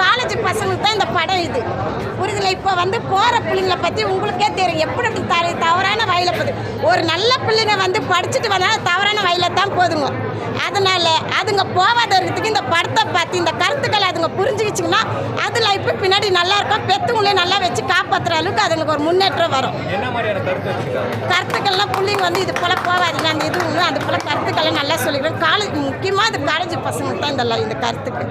College பசங்களுக்கு தான் இந்த படம் இது. புரியுதுல? இப்போ வந்து போகிற பிள்ளைங்கள பற்றி உங்களுக்கே தெரியும். எப்படி அப்படி த தவறான வயலை போகுது. ஒரு நல்ல பிள்ளைங்க வந்து படிச்சுட்டு வந்தாலும் தவறான வயலில் தான் போதுங்க அதனால் அதுங்க போகாத இருக்கிறதுக்கு இந்த படத்தை பார்த்து இந்த கருத்துக்களை அதுங்க புரிஞ்சுக்கிச்சிங்கன்னா அது லைஃப் பின்னாடி நல்லா இருக்கும். பெத்தவங்களே நல்லா வச்சு காப்பாற்றுற அளவுக்கு அதுங்களுக்கு ஒரு முன்னேற்றம் வரும். கருத்துக்கள்லாம் பிள்ளைங்க வந்து இது போல் போகாதீங்க அந்த இது ஒன்று அது போல் கருத்துக்கள்லாம் நல்லா சொல்லிக்கிறேன். காலேஜ் முக்கியமாக இது காலேஜ் பசங்களுக்கு தான் இந்த இந்த கருத்துக்கு.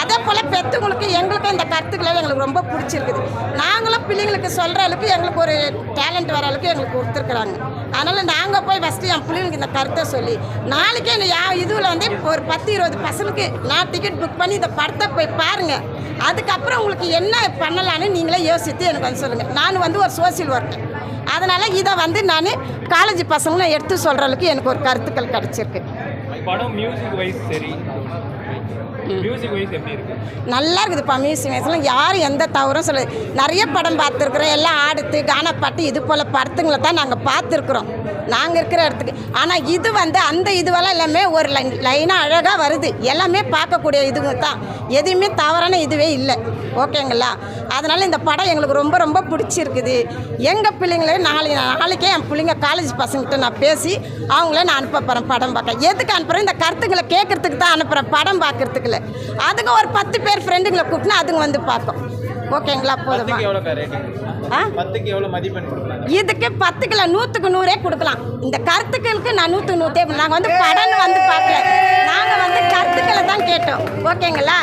அதே போல் பெற்றவங்களுக்கு எங்களுக்கும் இந்த கருத்துக்களை எங்களுக்கு ரொம்ப பிடிச்சிருக்குது. நாங்களும் பிள்ளைங்களுக்கு சொல்கிற அளவுக்கு எங்களுக்கு ஒரு டேலண்ட் வர அளவுக்கு எங்களுக்கு கொடுத்துருக்குறாங்க. அதனால் நாங்கள் போய் ஃபஸ்ட்டு என் பிள்ளைங்களுக்கு இந்த கருத்தை சொல்லி நாளைக்கே யா இதுவில் வந்து ஒரு பத்து இருபது பசங்களுக்கு நான் டிக்கெட் புக் பண்ணி இந்த படத்தை போய் பாருங்கள் அதுக்கப்புறம் உங்களுக்கு என்ன பண்ணலான்னு நீங்களே யோசித்து எனக்கு வந்து சொல்லுங்கள் நான் வந்து ஒரு சோசியல் ஒர்க்கர் அதனால் இதை வந்து நான் காலேஜ் பசங்களும் எடுத்து சொல்கிற அளவுக்கு எனக்கு ஒரு கருத்துக்கள் கிடச்சிருக்கு. படம் மியூசிக் வைஸ் சரி. நல்லா இருக்குதுப்பா மியூசிக் வயசுலாம் யாரும் எந்த தவறும் சொல்ல நிறைய படம் பார்த்துருக்குறோம். எல்லாம் ஆடுத்து கானப்பாட்டு இது போல் படத்துங்களை தான் நாங்கள் பார்த்துருக்குறோம். நாங்கள் இருக்கிற இடத்துக்கு. ஆனால் இது வந்து அந்த இதுவெல்லாம் எல்லாமே ஒரு லைன் லைனாக அழகாக வருது. எல்லாமே பார்க்கக்கூடிய இதுங்க தான். எதுவுமே தவறான இதுவே இல்லை. ஓகேங்களா? அதனால் இந்த படம் எங்களுக்கு ரொம்ப ரொம்ப பிடிச்சிருக்குது. எங்கள் பிள்ளைங்களே நாளைக்கு நாளைக்கே என் பிள்ளைங்க காலேஜ் பசங்கிட்ட நான் பேசி அவங்கள நான் அனுப்ப போகிறேன் படம் பார்க்க. எதுக்கு அனுப்புகிறேன் இந்த கருத்துக்களை கேட்கறதுக்கு தான் அனுப்புகிறேன் படம் பார்க்கறதுக்கு இல்லை அதுங்க ஒரு பத்து பேர் ஃப்ரெண்டுங்களை கூப்பிட்டு அதுங்க வந்து பார்க்கும். ஓகேங்களா? போதுமா? ஆ? பத்துக்கு எவ்வளோ மதிப்பெண் இதுக்கு பத்து கிலோ நூற்றுக்கு நூறே கொடுக்கலாம். இந்த கருத்துக்களுக்கு நான் நூற்றுக்கு நூற்றே நாங்கள் வந்து படம் வந்து பார்க்கல. நாங்கள் வந்து கருத்துக்களை தான் கேட்டோம். ஓகேங்களா?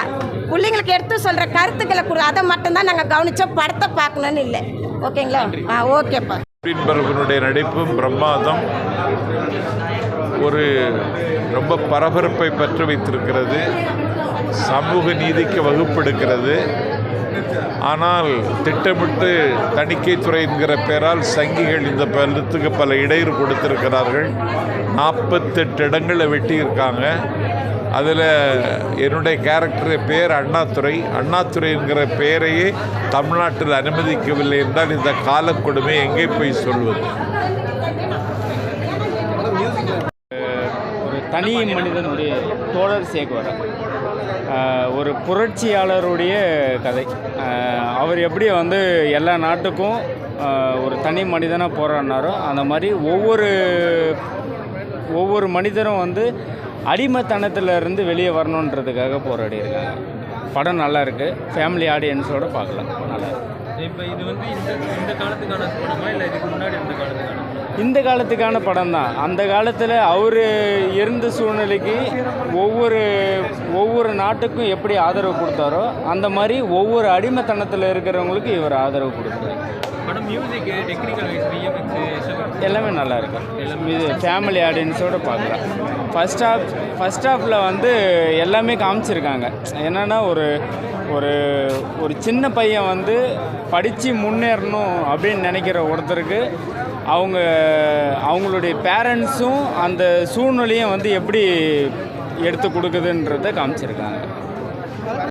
பிள்ளைங்களுக்கு எடுத்து சொல்கிற கருத்துக்களை கொடு. அதை மட்டும்தான் நாங்கள் கவனித்தோம் படத்தை பார்க்கணுன்னு இல்லை. ஓகேங்களா? ஆ ஓகேப்பா. பீன்பர்கனுடைய நடிப்பும் பிரம்மாதம் ஒரு ரொம்ப பரபரப்பை பற்ற வைத்திருக்கிறது. சமூக நீதிக்கு வகுப்பெடுக்கிறது. ஆனால் திட்டமிட்டு தணிக்கைத்துறை என்கிற பெயரால் சங்கிகள் இந்த பலத்துக்கு பல இடையூறு கொடுத்திருக்கிறார்கள். நாற்பத்தெட்டு இடங்களை வெட்டியிருக்காங்க. அதில் என்னுடைய கேரக்டர் பேர் அண்ணாதுரை. அண்ணாதுரை என்கிற பெயரையே தமிழ்நாட்டில் அனுமதிக்கவில்லை என்றால் இந்த காலக்கொடுமை எங்கே போய் சொல்வது? தனி மனிதனுடைய தோழர் சேகுவரன் ஆஹ் ஒரு புரட்சியாளருடைய கதை. அவர் எப்படி வந்து எல்லா நாட்டுக்கும் ஒரு தனி மனிதனாக போராடினாரோ அந்த மாதிரி ஒவ்வொரு ஒவ்வொரு மனிதரும் வந்து அடிமைத்தனத்துல இருந்து வெளியே வரணுன்றதுக்காக போராடி இருக்காங்க படம் நல்லா இருக்குது ஃபேமிலி ஆடியன்ஸோடு பார்க்கலாம். நல்லா இருக்கு. இப்போ இது வந்து இந்த இந்த காலத்துக்கான படமா இல்லை இதுக்கு முன்னாடி இந்த காலத்துக்கான படம் தான் அந்த காலத்தில் அவர் இருந்த சூழ்நிலைக்கு ஒவ்வொரு ஒவ்வொரு நாட்டுக்கும் எப்படி ஆதரவு கொடுத்தாரோ அந்த மாதிரி ஒவ்வொரு அடிமைத்தனத்தில் இருக்கிறவங்களுக்கு இவர் ஆதரவு கொடுக்குறாரு படம் மியூசிக் டெக்னிக்கல் வைஸ் விஎஃப்எக்ஸ் எல்லாமே நல்லா இருக்கு. இது ஃபேமிலி ஆடியன்ஸோடு பார்க்கலாம். ஃபஸ்ட் ஹாஃப் ஃபஸ்ட் ஹாஃபில் வந்து எல்லாமே காமிச்சிருக்காங்க. என்னென்னா ஒரு ஒரு ஒரு சின்ன பையன் வந்து படித்து முன்னேறணும் அப்படின்னு நினைக்கிற ஒருத்தருக்கு அவங்க அவங்களுடைய பேரண்ட்ஸும் அந்த சூழ்நிலையும் வந்து எப்படி எடுத்து கொடுக்குதுன்றதை காமிச்சிருக்காங்க.